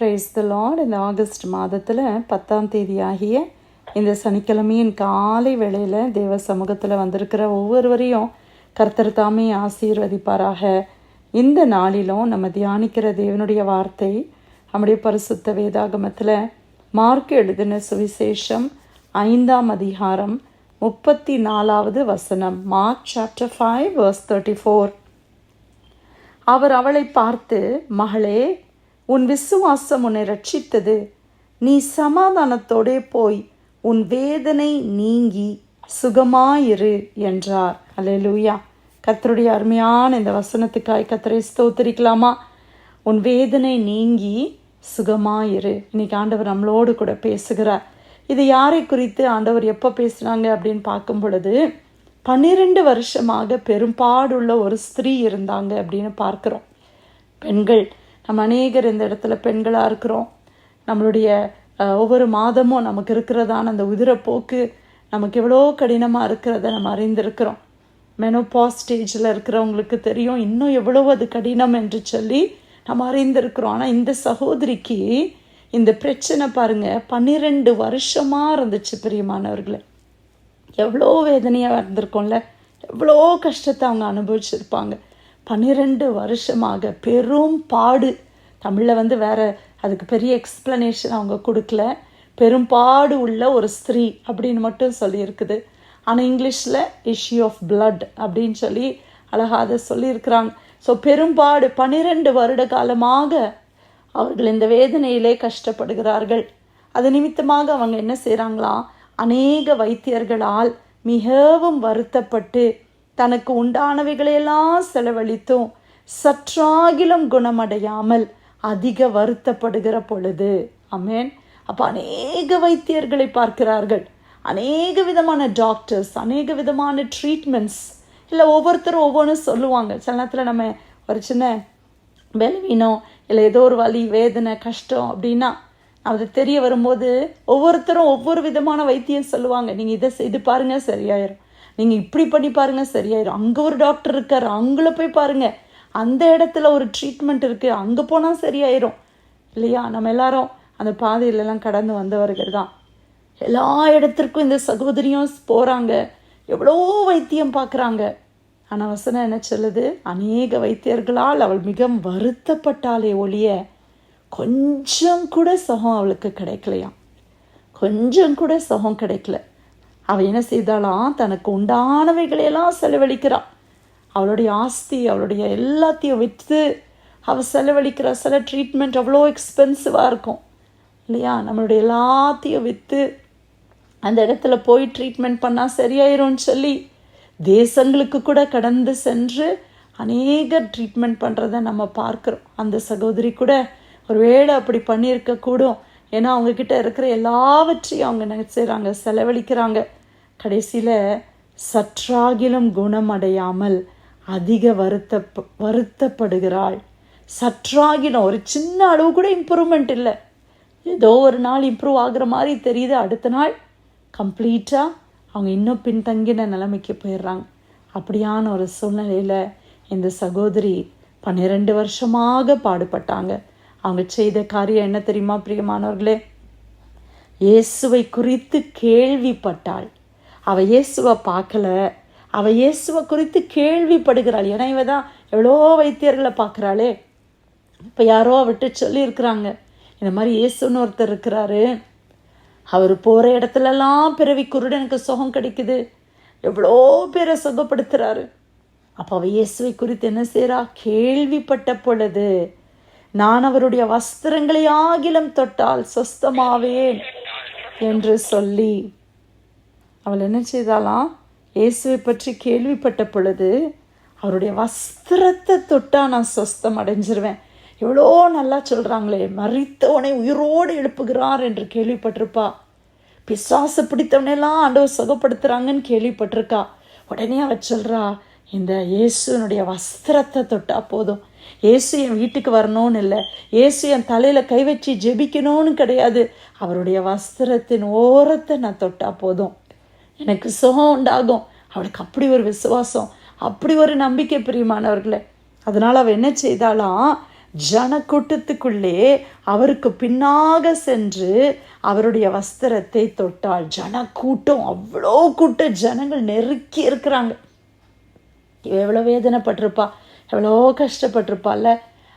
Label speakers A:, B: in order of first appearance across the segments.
A: Price the Lord இந்த August மாதத்தில் பத்தாம் தேதி ஆகிய இந்த சனிக்கிழமையின் காலை வேளையில் தேவ சமூகத்தில் வந்திருக்கிற ஒவ்வொருவரையும் கர்த்தர் தாமே ஆசீர்வதிப்பாராக. இந்த நாளிலும் நம்ம தியானிக்கிற தேவனுடைய வார்த்தை நம்முடைய பரிசுத்த வேதாகமத்தில் மார்க் எழுதின சுவிசேஷம் ஐந்தாம் அதிகாரம் முப்பத்தி நாலாவது வசனம் Mark chapter five verse thirty four அவர் அவளை பார்த்து மகளே உன் விசுவாசம் உன்னை ரட்சித்தது நீ சமாதானத்தோடே போய் உன் வேதனை நீங்கி சுகமாயிரு என்றார். அலையலூயா கத்தருடைய அருமையான இந்த வசனத்துக்காய் கத்தரை ஸ்தோத்திரிக்கலாமா? உன் வேதனை நீங்கி சுகமாயிரு. இன்னைக்கு ஆண்டவர் நம்மளோடு கூட பேசுகிறார். இது யாரை குறித்து ஆண்டவர் எப்போ பேசுனாங்க அப்படின்னு பார்க்கும் பொழுது பன்னிரெண்டு வருஷமாக பெரும்பாடுள்ள ஒரு ஸ்திரீ இருந்தாங்க அப்படின்னு பார்க்குறோம். பெண்கள் நம்ம அநேகர் இந்த இடத்துல பெண்களாக இருக்கிறோம். நம்மளுடைய ஒவ்வொரு மாதமும் நமக்கு இருக்கிறதான அந்த உதிரப்போக்கு நமக்கு எவ்வளோ கடினமாக இருக்கிறத நம்ம அறிந்திருக்கிறோம். மெனோபா ஸ்டேஜில் இருக்கிறவங்களுக்கு தெரியும் இன்னும் எவ்வளோ அது கடினம் என்று சொல்லி நம்ம அறிந்திருக்கிறோம். ஆனால் இந்த சகோதரிக்கு இந்த பிரச்சனை பாருங்க பன்னிரெண்டு வருஷமாக இருந்துச்சு பிரியமானவர்களை. எவ்வளோ வேதனையாக இருந்திருக்கோம்ல. எவ்வளோ கஷ்டத்தை அவங்க அனுபவிச்சிருப்பாங்க. பன்னிரெண்டு வருஷமாக பெரும் பாடு. தமிழில் வந்து வேற அதுக்கு பெரிய எக்ஸ்ப்ளனேஷன் அவங்க கொடுக்கல. பெரும்பாடு உள்ள ஒரு ஸ்திரீ அப்படின்னு மட்டும் சொல்லியிருக்குது ஆனால் இங்கிலீஷில் இஷ்யூ ஆஃப் பிளட் அப்படின்னு சொல்லி அழகாக அதை சொல்லியிருக்கிறாங்க. ஸோ பெரும்பாடு பன்னிரெண்டு வருட காலமாக அவர்கள் இந்த வேதனையிலே கஷ்டப்படுகிறார்கள். அது நிமித்தமாக அவங்க என்ன செய்கிறாங்களாம் அநேக வைத்தியர்களால் மிகவும் வருத்தப்பட்டு தனக்கு உண்டானவைகளையெல்லாம் செலவழித்தும் சற்றாகிலும் குணமடையாமல் அதிக வருத்தப்படுகிற பொழுது. அமேன் அப்போ அநேக வைத்தியர்களை பார்க்கிறார்கள். அநேக விதமான டாக்டர்ஸ் அநேக விதமான ட்ரீட்மெண்ட்ஸ் இல்லை ஒவ்வொருத்தரும் ஒவ்வொன்றும் சொல்லுவாங்க. சில நேரத்தில் நம்ம ஒரு சின்ன பலவீனம் இல்லை ஏதோ ஒரு வலி வேதனை கஷ்டம் அப்படின்னா அது தெரிய வரும்போது ஒவ்வொருத்தரும் ஒவ்வொரு விதமான வைத்தியம் சொல்லுவாங்க. நீங்கள் இதை செய்து பாருங்கள் சரியாயிரும். நீங்கள் இப்படி பண்ணி பாருங்கள் சரியாயிரும். அங்கே ஒரு டாக்டர் இருக்கார் அவங்கள போய் பாருங்கள் அந்த இடத்துல ஒரு ட்ரீட்மெண்ட் இருக்குது அங்கே போனால் சரியாயிரும். இல்லையா? நம்ம எல்லாரும் அந்த பாதையிலலாம் கடந்து வந்தவர்கள் தான். எல்லா இடத்திற்கும் இந்த சகோதரியும் போகிறாங்க எவ்வளோ வைத்தியம் பார்க்குறாங்க ஆனால் வசனம் என்ன சொல்லுது? அநேக வைத்தியர்களால் அவள் மிகவும் வருத்தப்பட்டாலே ஒழிய கொஞ்சம் கூட சுகம் அவளுக்கு கிடைக்கலையாம். கொஞ்சம் கூட சுகம் கிடைக்கல. அவள் என்ன செய்தாலாம் தனக்கு உண்டானவைகளையெல்லாம் செலவழிக்கிறாள் அவளுடைய ஆஸ்தி அவளுடைய எல்லாத்தையும் விற்று அவள் செலவழிக்கிற சில ட்ரீட்மெண்ட் அவ்வளோ எக்ஸ்பென்சிவாக இருக்கும். இல்லையா? நம்மளுடைய எல்லாத்தையும் விற்று அந்த இடத்துல போய் ட்ரீட்மெண்ட் பண்ணால் சரியாயிரும்னு சொல்லி தேசங்களுக்கு கூட கடந்து சென்று அநேக ட்ரீட்மெண்ட் பண்ணுறத நம்ம பார்க்குறோம். அந்த சகோதரி கூட ஒருவேளை அப்படி பண்ணியிருக்க கூடும் ஏன்னா அவங்கக்கிட்ட இருக்கிற எல்லாவற்றையும் அவங்க என்ன செய்கிறாங்க செலவழிக்கிறாங்க. கடைசியில் சற்றாகிலும் குணமடையாமல் அதிக வருத்த வருத்தப்படுகிறாள். சற்றாகிலும் ஒரு சின்ன அளவு கூட இம்ப்ரூவ்மெண்ட் இல்லை. ஏதோ ஒரு நாள் இம்ப்ரூவ் ஆகுற மாதிரி தெரியுது. அடுத்த நாள் கம்ப்ளீட்டாக அவங்க இன்னும் பின்தங்கின நிலைமைக்கு போயிடுறாங்க. அப்படியான ஒரு சூழ்நிலையில் இந்த சகோதரி பன்னிரெண்டு வருஷமாக பாடுபட்டாங்க. அவங்க செய்த காரியம் என்ன தெரியுமா பிரியமானவர்களே? இயேசுவை குறித்து கேள்விப்பட்டாள். அவ இயேசுவை பார்க்கல. அவ இயேசுவை குறித்து கேள்விப்படுகிறாள். ஏன்னா இவ தான் எவ்வளோ வைத்தியர்களை பார்க்குறாளே. இப்போ யாரோ அவர்கிட்ட சொல்லியிருக்கிறாங்க. இந்த மாதிரி இயேசுன்னு ஒருத்தர் இருக்கிறாரு. அவர் போகிற இடத்துலலாம் பிறவி குருடனுக்கு சுகம் கிடைக்குது. எவ்வளோ பேரை சுகப்படுத்துகிறாரு அப்போ அவள் இயேசுவை குறித்து என்ன செய்கிறா கேள்விப்பட்ட பொழுது நான் அவருடைய வஸ்திரங்களை ஆகிலும் தொட்டால் சொஸ்தமாவேன் என்று சொல்லி அவள் என்ன செய்தாலாம் இயேசுவை பற்றி கேள்விப்பட்ட பொழுது அவருடைய வஸ்திரத்தை தொட்டா நான் சொஸ்தம் அடைஞ்சிருவேன். எவ்வளோ நல்லா சொல்கிறாங்களே மறித்தவனை உயிரோடு எழுப்புகிறார் என்று கேள்விப்பட்டிருப்பா. பிசாசு பிடித்தவனையெல்லாம் ஆண்டவர் சுகப்படுத்துகிறாங்கன்னு கேள்விப்பட்டிருக்கா. உடனே அவள் சொல்கிறா இந்த இயேசுனுடைய வஸ்திரத்தை தொட்டா போதும். இயேசு என் வீட்டுக்கு வரணும்னு இல்லை. இயேசு என் தலையில் கை வச்சு ஜெபிக்கணும்னு கிடையாது. அவருடைய வஸ்திரத்தின் ஓரத்தை நான் தொட்டா போதும். எனக்கு சுகம் உண்டாகும். அவளுக்கு அப்படி ஒரு விசுவாசம் அப்படி ஒரு நம்பிக்கை பிரியமானவர்களே. அதனால் அவள் என்ன செய்தாலாம் ஜனக்கூட்டத்துக்குள்ளே அவருக்கு பின்னாக சென்று அவருடைய வஸ்திரத்தை தொட்டாள். ஜனக்கூட்டம் அவ்வளோ கூட்ட ஜனங்கள் நெருக்கி இருக்கிறாங்க. எவ்வளோ வேதனைப்பட்டிருப்பா. எவ்வளோ கஷ்டப்பட்டிருப்பாள்ல.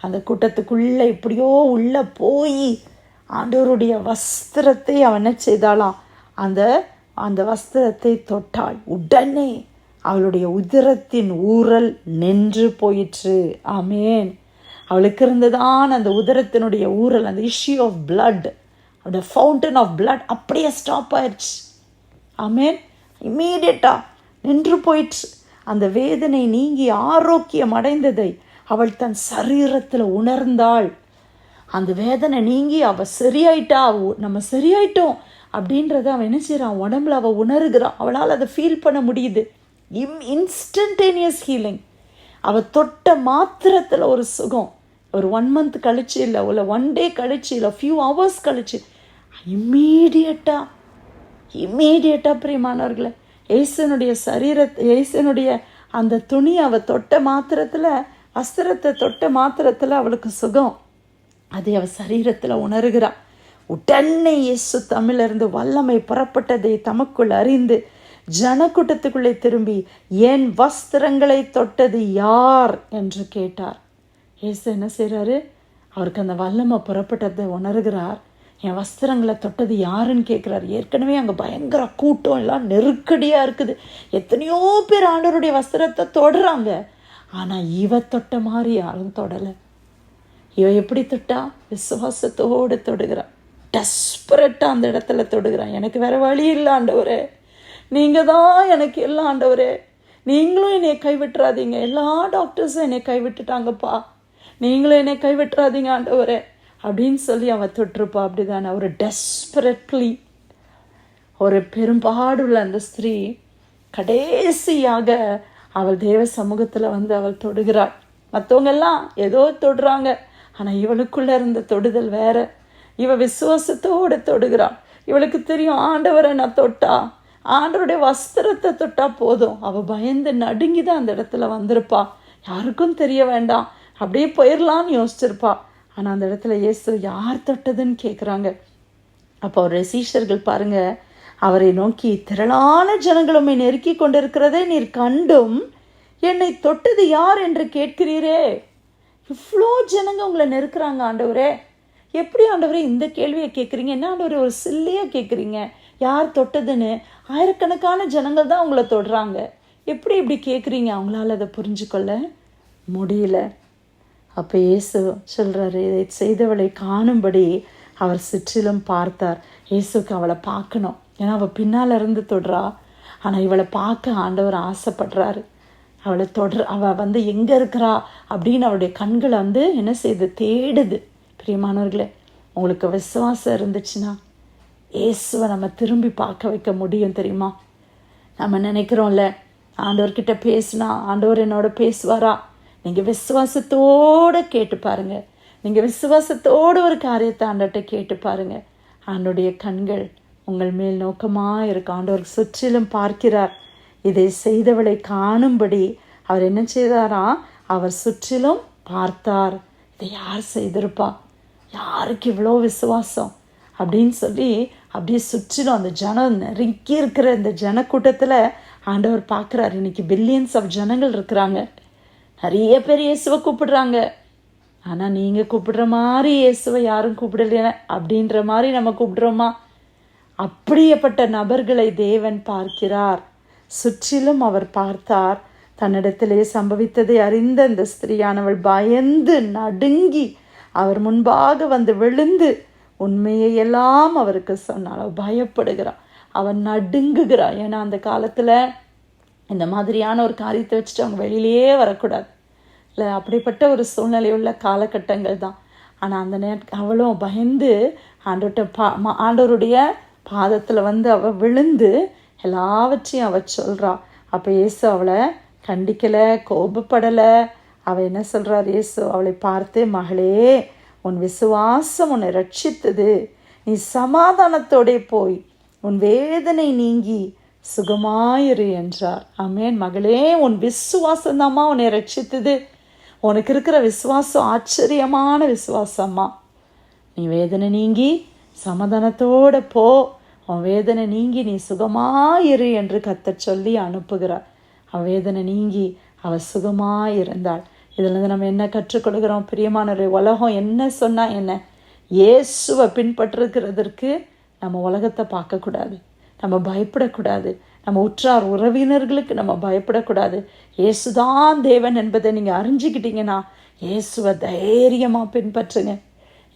A: அந்த கூட்டத்துக்குள்ளே எப்படியோ உள்ளே போய் ஆண்டவருடைய வஸ்திரத்தை அவன் என்ன செய்தாளாம்? அந்த அந்த வஸ்திரத்தை தொட்டாள் உடனே அவளுடைய உதிரத்தின் ஊரல் நின்று போயிற்று. ஆமேன். அவளுக்கு இருந்ததான் அந்த உதரத்தினுடைய ஊரல் அந்த இஷ்யூ ஆஃப் பிளட் அந்த ஃபவுண்டன் ஆஃப் பிளட் அப்படியே ஸ்டாப் ஆயிடுச்சு. ஆமேன். இம்மீடியட்டாக நின்று போயிற்று. அந்த வேதனை நீங்கி ஆரோக்கியம் அடைந்ததை அவள் தன் சரீரத்தில் உணர்ந்தாள். அந்த வேதனை நீங்கி அவள் சரியாயிட்டா நம்ம சரியாயிட்டோம். அப்படின்றத அவன் என்ன செய்கிறான் உடம்புல அவள் உணர்கிறான். அவளால் அதை ஃபீல் பண்ண முடியுது. இம் இன்ஸ்டன்டேனியஸ் ஹீலிங் அவள் தொட்ட மாத்திரத்தில் ஒரு சுகம். ஒரு ஒன் மந்த் கழிச்சு இல்லை இல்லை ஒன் டே கழிச்சு இல்லை ஃபியூ ஹவர்ஸ் கழிச்சு. இம்மீடியட்டாக இம்மீடியட்டாக பிரியமானவர்களை ஏசனுடைய சரீரத்தை ஏசனுடைய அந்த துணி அவள் தொட்ட மாத்திரத்தில் வஸ்திரத்தை தொட்ட மாத்திரத்தில் அவளுக்கு சுகம். அதை அவள் சரீரத்தில் உணர்கிறா. உடனே இயேசு தமிழிலிருந்து வல்லமை புறப்பட்டதை தமக்குள் அறிந்து ஜனக்கூட்டத்துக்குள்ளே திரும்பி என் வஸ்திரங்களை தொட்டது யார்? என்று கேட்டார். இயேசு என்ன செய்கிறாரு அவருக்கு அந்த வல்லமை புறப்பட்டதை உணர்கிறார். என் வஸ்திரங்களை தொட்டது யாருன்னு கேட்குறாரு. ஏற்கனவே அங்கே பயங்கர கூட்டம் எல்லாம் நெருக்கடியாக இருக்குது. எத்தனையோ பேர் ஆண்டவருடைய வஸ்திரத்தை தொடுறாங்க. ஆனால் இவ தொட்ட மாதிரி யாரும் தொடலை. இவ எப்படி தொட்டா? விசுவாசத்தோடு தொடுகிறாள் டெஸ்பரட்டாக அந்த இடத்துல தொடுகிறான். எனக்கு வேறு வழி இல்லை ஆண்டவரே. நீங்கள் தான் எனக்கு எல்லாம் ஆண்டவரே. நீங்களும் என்னை கைவிட்டுறாதீங்க. எல்லா டாக்டர்ஸும் என்னை கைவிட்டுட்டாங்கப்பா. நீங்களும் என்னை கைவிட்டுறாதீங்க ஆண்டவரே. அப்படின்னு சொல்லி அவன் தொட்டிருப்பா. அப்படிதானே. ஒரு டெஸ்பரட்லி ஒரு பெரும்பாடுள்ள அந்த ஸ்திரீ கடைசியாக அவள் தேவ சமூகத்தில் வந்து அவள் தொடுகிறாள். மற்றவங்க எல்லாம் ஏதோ தொடுறாங்க. ஆனால் இவளுக்குள்ளே இருந்த தொடுதல் வேறு. இவ விசுவாசத்தோடு தொடுகிறாள். இவளுக்கு தெரியும் ஆண்டவரை நான் தொட்டா? ஆண்டவருடைய வஸ்திரத்தை தொட்டா போதும். அவ பயந்து நடுங்கி தான் அந்த இடத்துல வந்திருப்பா. யாருக்கும் தெரிய வேண்டாம். அப்படியே போயிடலான்னு யோசிச்சிருப்பா. ஆனால் அந்த இடத்துல இயேசு யார் தொட்டதுன்னு கேட்குறாங்க அப்போ அவருடைய சீஷர்கள் பாருங்க அவரை நோக்கி திரளான ஜனங்கள் நெருக்கி கொண்டிருக்கிறதை நீர் கண்டும் என்னை தொட்டது யார் என்று கேட்கிறீரே? இவ்வளோ ஜனங்க உங்களை நெருக்கிறாங்க ஆண்டவரே. எப்படி ஆண்டவரே இந்த கேள்வியை கேட்குறீங்க என்ன ஆண்டவர் ஒரு சில்லியாக கேட்குறீங்க யார் தொட்டதுன்னு? ஆயிரக்கணக்கான ஜனங்கள் தான் அவங்கள தொடுறாங்க. எப்படி இப்படி கேட்குறீங்க அவங்களால அதை புரிஞ்சுக்கொள்ள முடியல. அப்போ இயேசு சொல்கிறாரு இதை செய்தவளை காணும்படி அவர் சுற்றிலும் பார்த்தார். இயேசுக்கு அவளை பார்க்கணும். ஏன்னா அவள் பின்னால் இருந்து தொடுறா. ஆனால் இவளை பார்க்க ஆண்டவர் ஆசைப்படுறாரு. அவளை தொடர் அவள் வந்து எங்கே இருக்கிறா அப்படின்னு அவளுடைய கண்களை வந்து என்ன செய்யுது தேடுது. பிரியமானவர்களே உங்களுக்கு விசுவாசம் இருந்துச்சுன்னா இயேசுவை நம்ம திரும்பி பார்க்க வைக்க முடியும் தெரியுமா? நம்ம நினைக்கிறோம்ல ஆண்டவர்கிட்ட பேசுனா ஆண்டவர் என்னோட பேசுவாரா? நீங்கள் விசுவாசத்தோடு கேட்டு பாருங்க. நீங்கள் விசுவாசத்தோடு ஒரு காரியத்தை ஆண்டர்கிட்ட கேட்டு பாருங்கள் ஆண்டோடைய கண்கள் உங்கள் மேல் நோக்கமாக இருக்கு ஆண்டவர் சுற்றிலும் பார்க்கிறார். இதை செய்தவளை காணும்படி அவர் என்ன செய்தாரா? அவர் சுற்றிலும் பார்த்தார். இதை யார் செய்திருப்பா? யாருக்கு இவ்வளோ விசுவாசம்? அப்படின்னு சொல்லி அப்படியே சுற்றிலும் அந்த ஜனம் நெருங்கி இருக்கிற இந்த ஜனக்கூட்டத்தில் ஆண்டவர் பார்க்குறாரு. இன்னைக்கு பில்லியன்ஸ் ஆஃப் ஜனங்கள் இருக்கிறாங்க. நிறைய பேர் இயேசுவை கூப்பிடுறாங்க. ஆனால் நீங்கள் கூப்பிடுற மாதிரி இயேசுவை யாரும் கூப்பிடல அப்படின்ற மாதிரி நம்ம கூப்பிடுறோமா? அப்படியேப்பட்ட நபர்களை தேவன் பார்க்கிறார். சுற்றிலும் அவர் பார்த்தார். தன்னிடத்திலே சம்பவித்ததை அறிந்த இந்த ஸ்திரீயானவள் பயந்து நடுங்கி அவர் முன்பாக வந்து விழுந்து உண்மையை எல்லாம் அவருக்கு சொன்னால் அவள் பயப்படுகிறாள் அவன் நடுங்குகிறான் ஏன்னா அந்த காலத்தில் இந்த மாதிரியான ஒரு காரியத்தை வச்சுட்டு அவங்க வெளியிலேயே வரக்கூடாது. இல்லை அப்படிப்பட்ட ஒரு சூழ்நிலை உள்ள காலகட்டங்கள் தான். ஆனால் அந்த நேர அவளும் பயந்து ஆண்டோட்ட பா ஆண்டோருடைய ஆண்டவருடைய பாதத்தில் வந்து அவள் விழுந்து எல்லாவற்றையும் அவள் சொல்கிறாள் அப்போ இயேசு அவளை கண்டிக்கலை கோபப்படலை. அவள் என்ன சொல்கிறார் இயேசு அவளை பார்த்து மகளே உன் விசுவாசம் உன்னை ரட்சித்தது. நீ சமாதானத்தோடே போய் உன் வேதனை நீங்கி சுகமாயிரு என்றார். அமேன் மகளே உன் விசுவாசம்தாம்மா உன்னை ரட்சித்தது. உனக்கு இருக்கிற விசுவாசம் ஆச்சரியமான விசுவாசம்மா நீ வேதனை நீங்கி சமாதானத்தோட போ. உன் வேதனை நீங்கி நீ சுகமாயிரு என்று கத்த சொல்லி அனுப்புகிறார். அவ வேதனை நீங்கி அவ சுகமாயிருந்தாள். இதிலிருந்து நம்ம என்ன கற்றுக்கொள்கிறோம்? பிரியமானவரே உலகம் என்ன சொன்னால் என்ன? இயேசுவை பின்பற்றுகிறதற்கு நம்ம உலகத்தை பார்க்கக்கூடாது. நம்ம பயப்படக்கூடாது. நம்ம உற்றார் உறவினர்களுக்கு நம்ம பயப்படக்கூடாது. இயேசுதான் தேவன் என்பதை நீங்கள் அறிஞ்சிக்கிட்டீங்கன்னா இயேசுவை தைரியமாக பின்பற்றுங்க.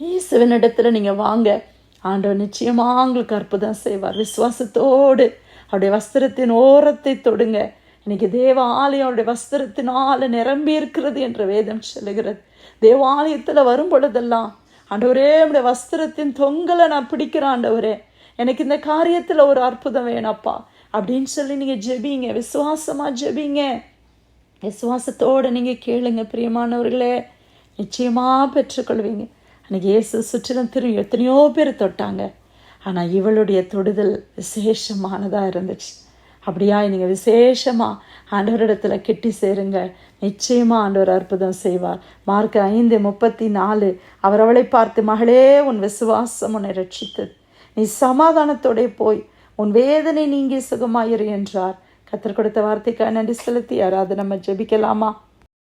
A: இயேசுவினிடத்தில் நீங்கள் வாங்க. ஆண்டவர் நிச்சயமாக உங்களுக்கு அற்புதம் செய்வார். விசுவாசத்தோடு அவருடைய வஸ்திரத்தின் ஓரத்தை தொடுங்க. இன்னைக்கு தேவ ஆலயம் வஸ்திரத்தினால நிரம்பி இருக்கிறது என்ற வேதம் சொல்லுகிறது. தேவாலயத்தில் வரும் பொழுதெல்லாம் ஆண்டவரே உடைய வஸ்திரத்தின் தொங்கலை நான் பிடிக்கிறேன் ஆண்டவரே. எனக்கு இந்த காரியத்தில் ஒரு அற்புதம் வேணப்பா அப்படின்னு சொல்லி நீங்கள் ஜெபிங்க விசுவாசமாக ஜெபிங்க. விசுவாசத்தோடு நீங்கள் கேளுங்க பிரியமானவர்களே. நிச்சயமாக பெற்றுக்கொள்வீங்க. அன்றைக்கி இயேசு சுற்றிலும் திரும்பி எத்தனையோ பேர் தொட்டாங்க. ஆனால் இவளுடைய தொடுதல் விசேஷமானதாக இருந்துச்சு. அப்படியா நீங்கள் விசேஷமாக ஆண்டவரிடத்தில் கெட்டி சேருங்க. நிச்சயமாக ஆண்டவர் அற்புதம் செய்வார். மார்க் ஐந்து முப்பத்தி நாலு அவர் அவளை பார்த்து மகளே உன் விசுவாசம் உன்னை ரட்சித்தது நீ சமாதானத்தோட போய் உன் வேதனை நீங்கி சுகமாயிரு என்றார். கத்தர் கொடுத்த வார்த்தைக்காக நன்றி செலுத்தி யாராவது நம்ம ஜெபிக்கலாமா?